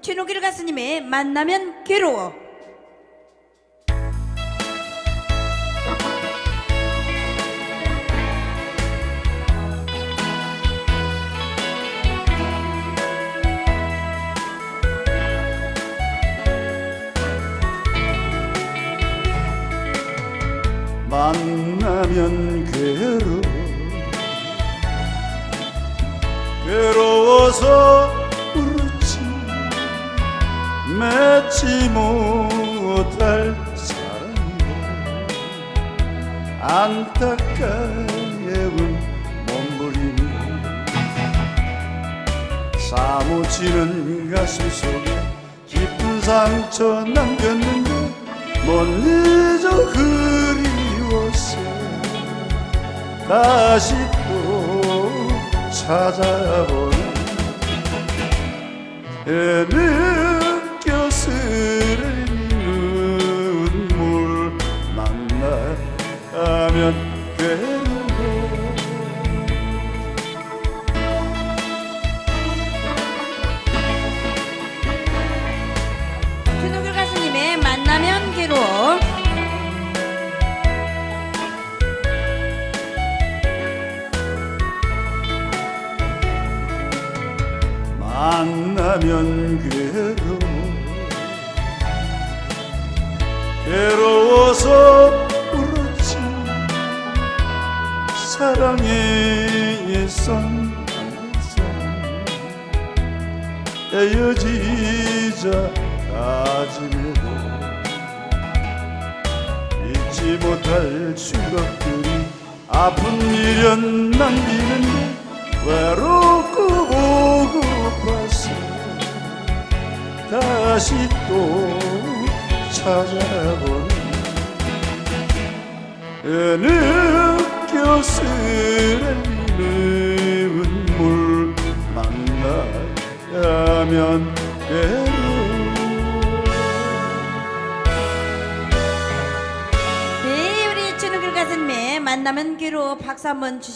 최노길 가수님의 만나면 괴로워. 만나면 괴로워. 괴로워서 맺지 못할 사랑을 안타까운 몸부림이 사무치는 가슴 속에 깊은 상처 남겼는데 못 잊어 그리웠어. 다시 또 찾아보는 만나면 괴로워. 괴로워서 울었지. 사랑에 애선 사랑 헤어지자 다짐해도 잊지 못할 추억들이 아픈 미련 남기는데 외롭고 또 찾아보는 느껴 스레는 눈물 만나면 괴로워 네 우리 최노길 가수님의 만나면 괴로워 박수 한번 주시